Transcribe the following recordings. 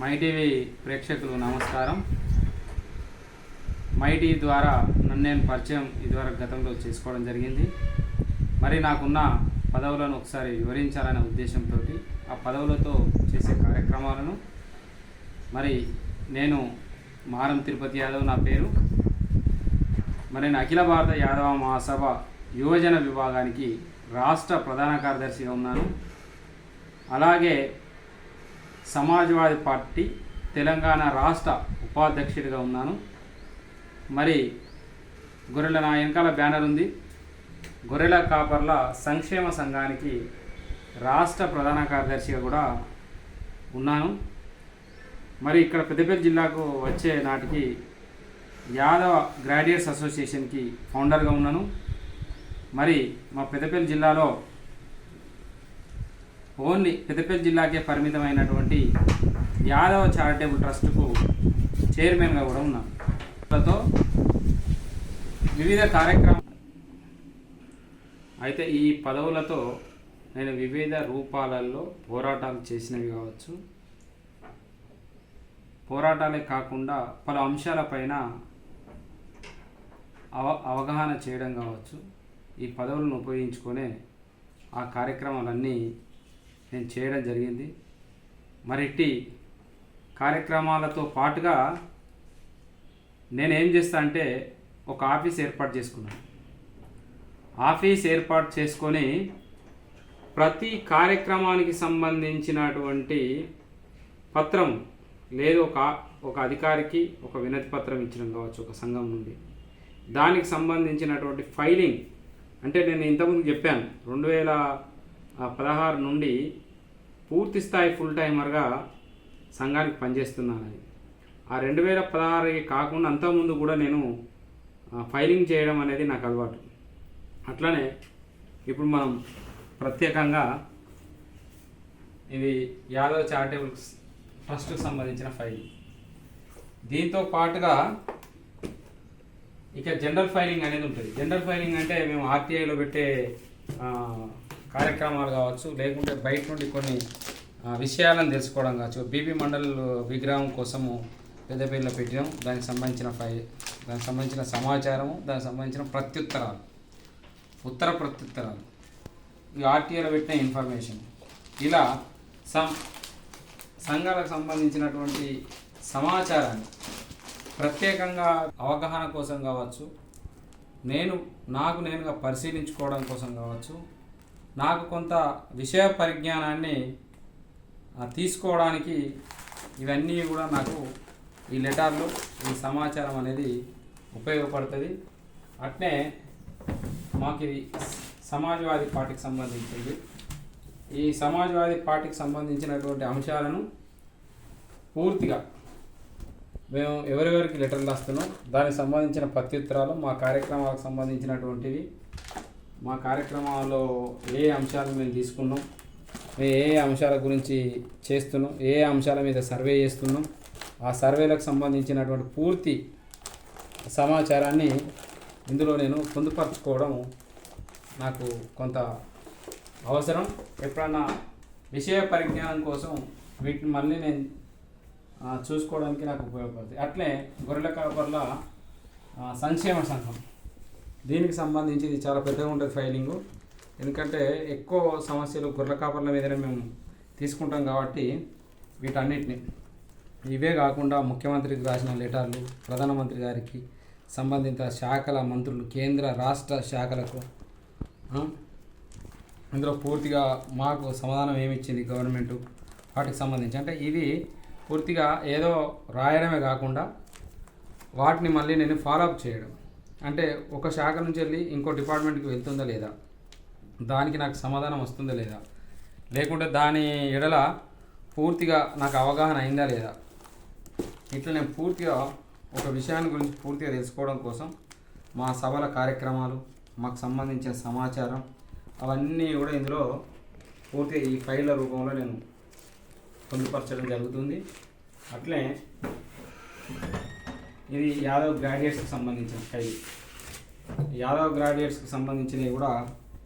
My TV ప్రేక్షకులు నమస్కారం. My TV ద్వారా నన్ను నేను పరిచయం ఇదివరకు గతంలో చేసుకోవడం జరిగింది. మరి నాకున్న పదవులను ఒకసారి వివరించాలనే ఉద్దేశంతో ఆ పదవులతో చేసే కార్యక్రమాలను మరి నేను మారం తిరుపతి యాదవ్ నా పేరు. మరి నేను అఖిల భారత యాదవ మహాసభ యువజన విభాగానికి రాష్ట్ర ప్రధాన కార్యదర్శిగా ఉన్నాను. అలాగే సమాజ్వాదీ పార్టీ తెలంగాణ రాష్ట్ర ఉపాధ్యక్షుడిగా ఉన్నాను. మరి గొర్రెల నా వెనకాల బ్యానర్ ఉంది. గొర్రెల కాపర్ల సంక్షేమ సంఘానికి రాష్ట్ర ప్రధాన కార్యదర్శిగా కూడా ఉన్నాను. మరి ఇక్కడ పెద్దపల్లి జిల్లాకు వచ్చే నాటికి యాదవ గ్రాడ్యుయేట్స్ అసోసియేషన్కి ఫౌండర్గా ఉన్నాను. మరి మా పెద్దపల్లి జిల్లాలో ఓన్లీ పెద్దపల్లి జిల్లాకే పరిమితమైనటువంటి యాదవ చారిటబుల్ ట్రస్ట్కు చైర్మన్గా కూడా ఉన్నాను తో వివిధ కార్యక్రమాలు అయితే ఈ పదవులతో నేను వివిధ రూపాలలో పోరాటాలు చేసినవి కావచ్చు. పోరాటాలే కాకుండా పలు అంశాలపైన అవ అవగాహన చేయడం కావచ్చు. ఈ పదవులను ఉపయోగించుకునే ఆ కార్యక్రమాలన్నీ నేను చేయడం జరిగింది. మరి ఇట్టి కార్యక్రమాలతో పాటుగా నేను ఏం చేస్తా అంటే ఒక ఆఫీస్ ఏర్పాటు చేసుకున్నాను. ఆఫీస్ ఏర్పాటు చేసుకొని ప్రతి కార్యక్రమానికి సంబంధించినటువంటి పత్రం లేదు ఒక ఒక అధికారికి ఒక వినతి పత్రం ఇచ్చడం కావచ్చు ఒక సంఘం నుండి. దానికి సంబంధించినటువంటి ఫైలింగ్ అంటే నేను ఇంతకుముందు చెప్పాను రెండు వేల పదహారు నుండి పూర్తి స్థాయి ఫుల్ టైమర్గా సంఘానికి పనిచేస్తున్నానని ఆ రెండు వేల పదహారుకి కాకుండా అంతకుముందు కూడా నేను ఫైలింగ్ చేయడం అనేది నాకు అలవాటు. అట్లనే ఇప్పుడు మనం ప్రత్యేకంగా ఇది యాదవ్ చారిటబుల్ ట్రస్ట్కి సంబంధించిన ఫైల్ దీంతో పాటుగా ఇక జనరల్ ఫైలింగ్ అనేది ఉంటుంది. జనరల్ ఫైలింగ్ అంటే మేము ఆర్టీఐలో పెట్టే కార్యక్రమాలు కావచ్చు లేకుంటే బయట నుండి కొన్ని విషయాలను తెలుసుకోవడం కావచ్చు. బీబీ మండల్ విగ్రహం కోసము పెద్దపల్లిలో పెట్టినాం. దానికి సంబంధించిన ఫై దానికి సంబంధించిన సమాచారము దానికి సంబంధించిన ప్రత్యుత్తరాలు. ఉత్తర ప్రత్యుత్తరాలు. ఈ ఆర్టీఐలో పెట్టిన ఇన్ఫర్మేషన్. ఇలా సం సంఘాలకు సంబంధించినటువంటి సమాచారాన్ని ప్రత్యేకంగా అవగాహన కోసం కావచ్చు నేను నాకు నేనుగా పరిశీలించుకోవడం కోసం కావచ్చు నాకు కొంత విషయ పరిజ్ఞానాన్ని తీసుకోవడానికి ఇవన్నీ కూడా నాకు ఈ లెటర్లు ఈ సమాచారం అనేది ఉపయోగపడుతుంది. అట్నే మాకు ఇది సమాజ్వాదీ పార్టీకి సంబంధించింది. ఈ సమాజ్వాదీ పార్టీకి సంబంధించినటువంటి అంశాలను పూర్తిగా మేము ఎవరెవరికి లెటర్లు రాస్తున్నాం దానికి సంబంధించిన ప్రత్యుత్తరాలు మా కార్యక్రమాలకు సంబంధించినటువంటివి మా కార్యక్రమాల్లో ఏ అంశాలు మేము తీసుకున్నాం మేము ఏ ఏ అంశాల గురించి చేస్తున్నాం ఏ ఏ అంశాల మీద సర్వే చేస్తున్నాం ఆ సర్వేలకు సంబంధించినటువంటి పూర్తి సమాచారాన్ని ఇందులో నేను పొందుపరచుకోవడం నాకు కొంత అవసరం. ఎప్పుడన్నా విషయ పరిజ్ఞానం కోసం వీటిని మళ్ళీ నేను చూసుకోవడానికి నాకు ఉపయోగపడుతుంది. అట్లే గొర్రెల కాపర్ల సంక్షేమ సంఘం. దీనికి సంబంధించి ఇది చాలా పెద్దగా ఉంటుంది ఫైలింగ్. ఎందుకంటే ఎక్కువ సమస్యలు గొర్రెల కాపర్ల మీదనే మేము తీసుకుంటాం కాబట్టి వీటన్నిటిని. ఇవే కాకుండా ముఖ్యమంత్రికి రాసిన లెటర్లు ప్రధానమంత్రి గారికి సంబంధిత శాఖల మంత్రులు కేంద్ర రాష్ట్ర శాఖలకు ఇందులో పూర్తిగా మాకు సమాధానం ఏమి ఇచ్చింది గవర్నమెంట్? వాటికి సంబంధించి. అంటే ఇది పూర్తిగా ఏదో రాయడమే కాకుండా వాటిని మళ్ళీ నేను ఫాలోఅప్ చేయడం. అంటే ఒక శాఖ నుంచి వెళ్ళి ఇంకో డిపార్ట్మెంట్కి వెళ్తుందా లేదా? దానికి నాకు సమాధానం వస్తుందా లేదా? లేకుంటే దాని ఎడల పూర్తిగా నాకు అవగాహన అయిందా లేదా? ఇట్లా నేను పూర్తిగా ఒక విషయాన్ని గురించి పూర్తిగా తెలుసుకోవడం కోసం మా సభల కార్యక్రమాలు మాకు సంబంధించిన సమాచారం అవన్నీ కూడా ఇందులో పూర్తిగా ఈ ఫైళ్ళ రూపంలో నేను పొందుపరచడం జరుగుతుంది. అట్లే ఇది యాదవ్ గ్రాడ్యుయేట్స్కి సంబంధించిన ఫైల్ యాదవ్ గ్రాడ్యుయేట్స్కి సంబంధించినవి కూడా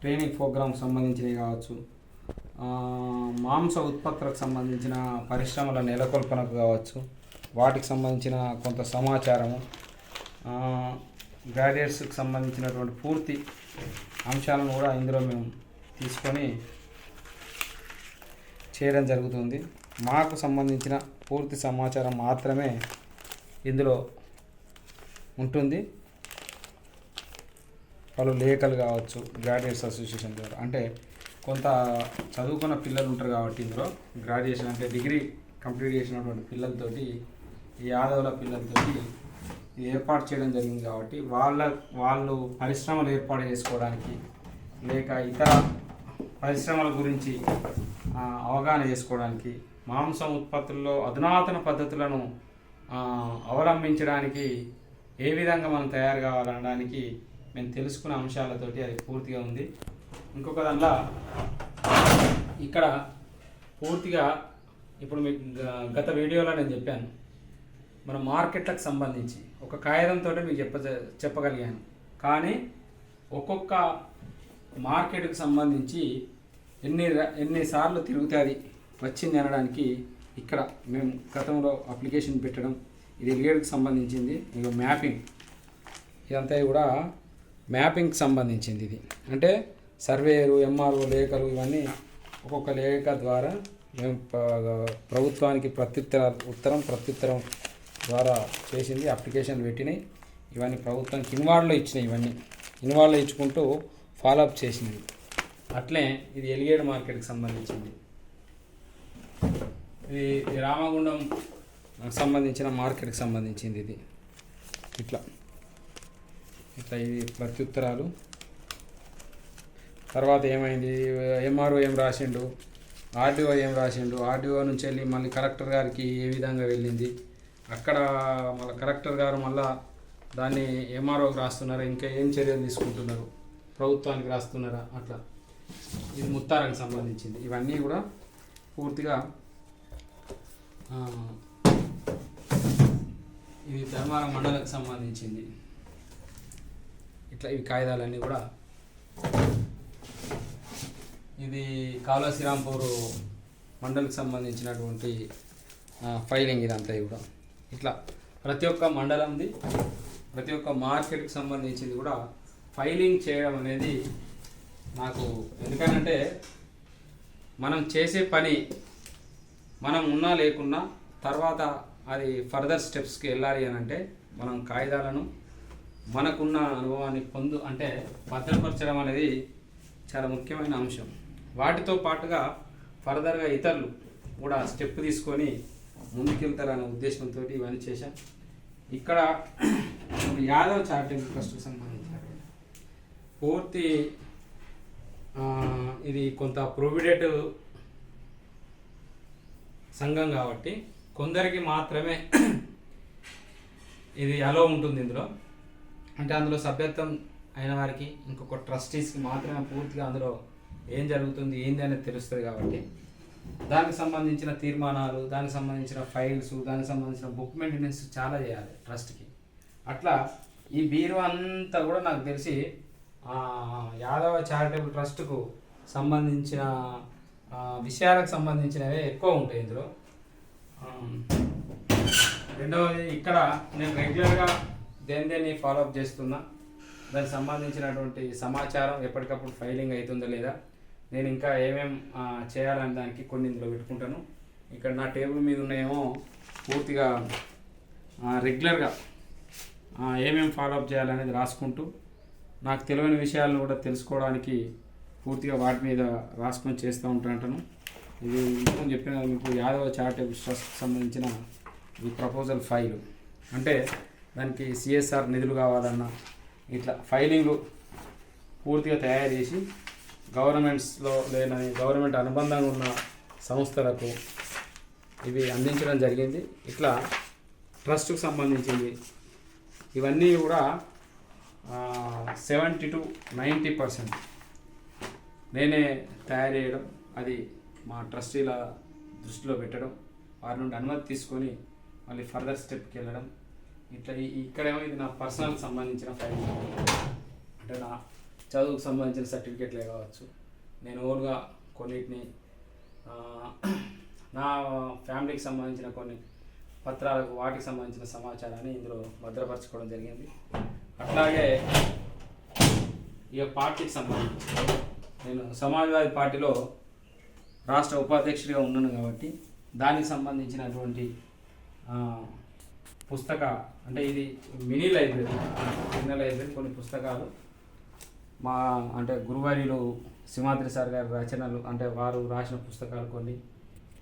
ట్రైనింగ్ ప్రోగ్రామ్ సంబంధించినవి కావచ్చు. మాంస ఉత్పత్తులకు సంబంధించిన పరిశ్రమల నెలకొల్పనకు కావచ్చు. వాటికి సంబంధించిన కొంత సమాచారము. గ్రాడ్యుయేట్స్కి సంబంధించినటువంటి పూర్తి అంశాలను కూడా ఇందులో మేము తీసుకొని చేయడం జరుగుతుంది. మాకు సంబంధించిన పూర్తి సమాచారం మాత్రమే ఇందులో ఉంటుంది. వాళ్ళు లేఖలు కావచ్చు గ్రాడ్యుయేట్స్ అసోసియేషన్ ద్వారా. అంటే కొంత చదువుకున్న పిల్లలు ఉంటారు కాబట్టి ఇందులో గ్రాడ్యుయేషన్ అంటే డిగ్రీ కంప్లీట్ చేసినటువంటి పిల్లలతోటి ఈ యాదవుల పిల్లలతోటి ఏర్పాటు చేయడం జరిగింది కాబట్టి వాళ్ళ వాళ్ళు పరిశ్రమలు ఏర్పాటు చేసుకోవడానికి లేక ఇతర పరిశ్రమల గురించి అవగాహన చేసుకోవడానికి మాంసం ఉత్పత్తుల్లో అధునాతన పద్ధతులను అవలంబించడానికి ఏ విధంగా మనం తయారు కావాలనడానికి మేము తెలుసుకున్న అంశాలతోటి అది పూర్తిగా ఉంది. ఇంకొక దానిలో ఇక్కడ పూర్తిగా ఇప్పుడు మీకు గత వీడియోలో నేను చెప్పాను. మన మార్కెట్లకు సంబంధించి ఒక కాగితంతో మీకు చెప్ప చెప్పగలిగాను. కానీ ఒక్కొక్క మార్కెట్కి సంబంధించి ఎన్ని ఎన్నిసార్లు తిరుగుతుంది వచ్చింది అనడానికి ఇక్కడ మేము గతంలో అప్లికేషన్ పెట్టడం ఇది ఎలిగేడ్కి సంబంధించింది ఇక మ్యాపింగ్. ఇదంతా కూడా మ్యాపింగ్కి సంబంధించింది ఇది. అంటే సర్వేయరు ఎంఆర్ఓ లేఖలు ఇవన్నీ ఒక్కొక్క లేఖ ద్వారా మేము ప్రభుత్వానికి ప్రత్యుత్తర ఉత్తరం ప్రత్యుత్తరం ద్వారా చేసింది అప్లికేషన్ పెట్టినాయి. ఇవన్నీ ప్రభుత్వానికి ఇన్వాల్వ్లో ఇచ్చినాయి ఇవన్నీ. ఇన్వాల్వ్లో ఇచ్చుకుంటూ ఫాలోఅప్ చేసినవి అట్లే ఇది ఎలిగేడ్ మార్కెట్కి సంబంధించింది. ఇది రామగుండం సంబంధించిన మార్కెట్కి సంబంధించింది ఇది. ఇట్లా. ఇట్లా ఇది ప్రత్యుత్తరాలు తర్వాత ఏమైంది? ఎంఆర్ఓ ఏం రాసిండు? ఆర్డీఓ ఏం రాసిండు? ఆర్డీఓ నుంచి వెళ్ళి మళ్ళీ కలెక్టర్ గారికి ఏ విధంగా వెళ్ళింది? అక్కడ మళ్ళీ కలెక్టర్ గారు మళ్ళా దాన్ని ఎంఆర్ఓకి రాస్తున్నారా? ఇంకా ఏం చర్యలు తీసుకుంటున్నారు? ప్రభుత్వానికి రాస్తున్నారా? అట్లా. ఇది ముత్తారానికి సంబంధించింది. ఇవన్నీ కూడా పూర్తిగా ఇది ధర్మారం మండలకు సంబంధించింది. ఇట్లా ఇవి కాగితాలన్నీ కూడా. ఇది కాలువ శ్రీరాంపూర్ మండలికి సంబంధించినటువంటి ఫైలింగ్ ఇదంతా కూడా. ఇట్లా ప్రతి ఒక్క మండలంది ప్రతి ఒక్క మార్కెట్కి సంబంధించింది కూడా ఫైలింగ్ చేయడం అనేది నాకు ఎందుకనంటే మనం చేసే పని మనం ఉన్నా లేకున్నా తర్వాత అది ఫర్దర్ స్టెప్స్కి వెళ్ళాలి అని అంటే మనం కాగితాలను మనకున్న అనుభవాన్ని పొందు అంటే భద్రపరచడం అనేది చాలా ముఖ్యమైన అంశం. వాటితో పాటుగా ఫర్దర్గా ఇతరులు కూడా స్టెప్ తీసుకొని ముందుకెళ్తారనే ఉద్దేశంతో ఇవన్నీ చేశాం. ఇక్కడ యాదవ్ చారిటబుల్ ట్రస్ట్కి సంబంధించినటువంటి పూర్తి ఇది కొంత ప్రొవిడేటివ్ సంఘం కాబట్టి కొందరికి మాత్రమే ఇది అలో ఉంటుంది ఇందులో. అంటే అందులో సభ్యత్వం అయిన వారికి ఇంకొక ట్రస్టీస్కి మాత్రమే పూర్తిగా అందులో ఏం జరుగుతుంది ఏంది అనేది తెలుస్తుంది కాబట్టి. దానికి సంబంధించిన తీర్మానాలు దానికి సంబంధించిన ఫైల్స్ దానికి సంబంధించిన బుక్ మెయింటెనెన్స్ చాలా చేయాలి ట్రస్ట్కి అట్లా ఈ బీరు అంతా కూడా నాకు తెలిసి యాదవ చారిటబుల్ ట్రస్ట్కు సంబంధించిన విషయాలకు సంబంధించినవే ఎక్కువ ఉంటాయి ఇందులో. రెండవది ఇక్కడ నేను రెగ్యులర్గా దేని దేన్ని ఫాలోఅప్ చేస్తున్నా. దానికి సంబంధించినటువంటి సమాచారం ఎప్పటికప్పుడు ఫైలింగ్ అవుతుందా లేదా నేను ఇంకా ఏమేం చేయాలనే దానికి కొన్ని ఇందులో పెట్టుకుంటాను. ఇక్కడ నా టేబుల్ మీద ఉన్నాయేమో పూర్తిగా రెగ్యులర్గా ఏమేమి ఫాలోఅప్ చేయాలనేది రాసుకుంటూ నాకు తెలియని విషయాలను కూడా తెలుసుకోవడానికి పూర్తిగా వాటి మీద రాసుకొని చేస్తూ ఉంటాను ఇది ఇంతకుముందు చెప్పిన మీకు యాదవ చారిటబుల్ ట్రస్ట్కి సంబంధించిన ఈ ప్రపోజల్ ఫైల్ అంటే దానికి సిఎస్ఆర్ నిధులు కావాలన్నా ఇట్లా ఫైలింగ్ పూర్తిగా తయారు చేసి గవర్నమెంట్స్లో లేని గవర్నమెంట్ అనుబంధంగా ఉన్న సంస్థలకు ఇవి అందించడం జరిగింది. ఇట్లా ట్రస్ట్కు సంబంధించింది. ఇవన్నీ కూడా సెవెంటీ టు నైంటీ పర్సెంట్ నేనే తయారు చేయడం. అది మా ట్రస్టీల దృష్టిలో పెట్టడం వారి నుండి అనుమతి తీసుకొని మళ్ళీ ఫర్దర్ స్టెప్కి వెళ్ళడం. ఇట్లా ఇక్కడేమో ఇది నా పర్సనల్ సంబంధించిన ఫైల్. అంటే నా చదువుకు సంబంధించిన సర్టిఫికేట్లే కావచ్చు. నేను ఓన్గా కొన్నిటిని నా ఫ్యామిలీకి సంబంధించిన కొన్ని పత్రాలకు వాటికి సంబంధించిన సమాచారాన్ని ఇందులో భద్రపరచుకోవడం జరిగింది. అట్లాగే ఇక పార్టీకి సంబంధించి నేను సమాజ్వాదీ పార్టీలో రాష్ట్ర ఉపాధ్యక్షుడిగా ఉన్నాను కాబట్టి దానికి సంబంధించినటువంటి పుస్తక అంటే ఇది మినీ లైబ్రరీ చిన్న లైబ్రరీ కొన్ని పుస్తకాలు మా అంటే గురువారిలో సింహాద్రి సార్ గారి రచనలు అంటే వారు రాసిన పుస్తకాలు కొన్ని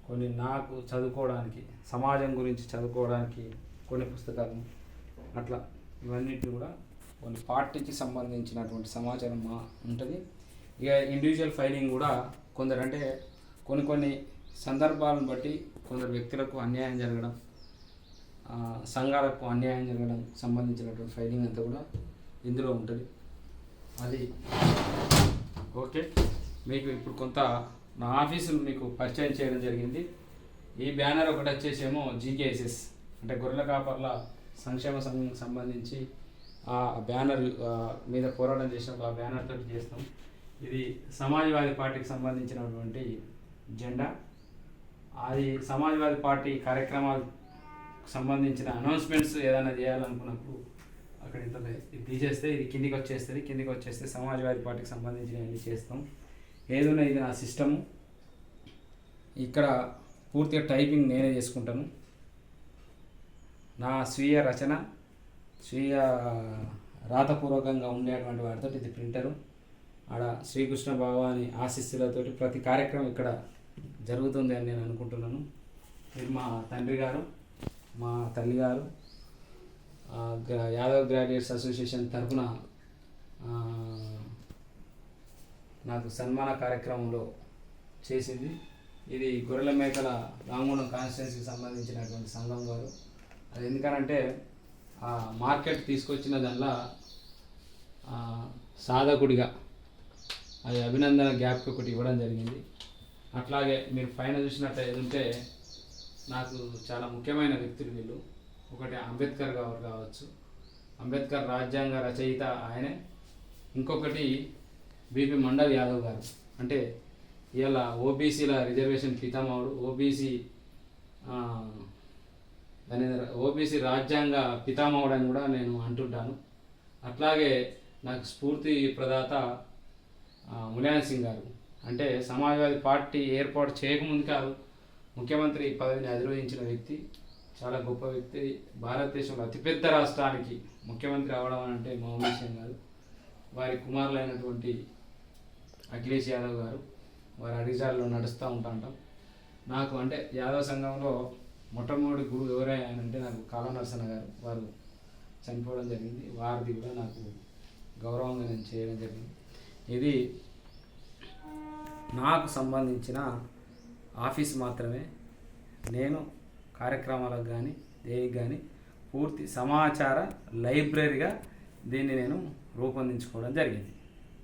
కొన్ని నాకు చదువుకోవడానికి సమాజం గురించి చదువుకోవడానికి కొన్ని పుస్తకాలు అట్లా ఇవన్నిటిని కూడా కొన్ని పార్టీకి సంబంధించినటువంటి సమాచారం మా ఉంటుంది. ఇక ఇండివిజువల్ ఫైలింగ్ కూడా కొందరు అంటే కొన్ని కొన్ని సందర్భాలను బట్టి కొందరు వ్యక్తులకు అన్యాయం జరగడం సంఘాలకు అన్యాయం జరగడం సంబంధించినటువంటి ఫైలింగ్ అంతా కూడా ఇందులో ఉంటుంది. అది ఓకే. మీకు ఇప్పుడు కొంత నా ఆఫీసును మీకు పరిచయం చేయడం జరిగింది. ఈ బ్యానర్ ఒకటి వచ్చేసేమో జీకేఎస్ఎస్ అంటే గొర్రెల కాపర్ల సంక్షేమ సంఘం సంబంధించి ఆ బ్యానర్ మీద పోరాటం చేసినప్పుడు ఆ బ్యానర్ తోటి చేస్తాం. ఇది సమాజ్వాదీ పార్టీకి సంబంధించినటువంటి జెండా అది సమాజ్వాదీ పార్టీ కార్యక్రమాలకు సంబంధించిన అనౌన్స్మెంట్స్ ఏదైనా చేయాలనుకున్నప్పుడు అక్కడ ఇంత ఇది తీసేస్తే ఇది కిందికి వచ్చేస్తుంది కిందికి వచ్చేస్తే సమాజ్వాదీ పార్టీకి సంబంధించిన అన్ని చేస్తాం. ఏదైనా ఇది నా సిస్టము. ఇక్కడ పూర్తిగా టైపింగ్ నేనే చేసుకుంటాను. నా స్వీయ రచన స్వీయ రాతపూర్వకంగా ఉండేటువంటి వాటితో ఇది ప్రింటరు. ఆడ శ్రీకృష్ణ భగవాని ఆశీస్సులతోటి ప్రతి కార్యక్రమం ఇక్కడ జరుగుతుంది అని నేను అనుకుంటున్నాను. మీరు మా తండ్రి గారు మా తల్లి గారు యాదవ్ గ్రాడ్యుయేట్స్ అసోసియేషన్ తరఫున నాకు సన్మాన కార్యక్రమంలో చేసింది. ఇది గొర్రెల మేకల రామగుండం కాన్స్టిట్యున్సీకి సంబంధించినటువంటి సంఘం గారు. అది ఎందుకనంటే ఆ మార్కెట్ తీసుకొచ్చిన దానిలో సాధకుడిగా అది అభినందన గ్యాప్ ఒకటి ఇవ్వడం జరిగింది. అట్లాగే మీరు పైన చూసినట్టు ఉంటే నాకు చాలా ముఖ్యమైన వ్యక్తులు వీళ్ళు. ఒకటి అంబేద్కర్ గారు కావచ్చు. అంబేద్కర్ రాజ్యాంగ రచయిత ఆయనే. ఇంకొకటి బీపీ మండల్ యాదవ్ గారు. అంటే ఇవాళ ఓబీసీల రిజర్వేషన్ పితామహుడు ఓబీసీ దాని ఓబీసీ రాజ్యాంగ పితామహుడు అని కూడా నేను అంటుంటాను. అట్లాగే నాకు స్ఫూర్తి ప్రదాత ఆ, ములాయం సింగ్ గారు. అంటే సమాజ్వాదీ పార్టీ ఏర్పాటు చేయకముందు కాదు ముఖ్యమంత్రి పదవిని అధిరోహించిన వ్యక్తి చాలా గొప్ప వ్యక్తి భారతదేశంలో అతిపెద్ద రాష్ట్రానికి ముఖ్యమంత్రి అవడం అని అంటే మామూలు విషయం కాదు. వారి కుమారులైనటువంటి అఖిలేష్ యాదవ్ గారు వారి అడిగాల్లో నడుస్తూ ఉంటాంటాం నాకు అంటే యాదవ్ సంఘంలో మొట్టమొదటి గురువు ఎవరైనా నాకు కాళ నరసన్న గారు. వారు చనిపోవడం జరిగింది. వారిది కూడా నాకు గౌరవంగా నేను చేయడం జరిగింది. ఇది నాకు సంబంధించిన ఆఫీస్ మాత్రమే. నేను కార్యక్రమాలకు కానీ దేనికి కానీ పూర్తి సమాచార లైబ్రరీగా దీన్ని నేను రూపొందించుకోవడం జరిగింది.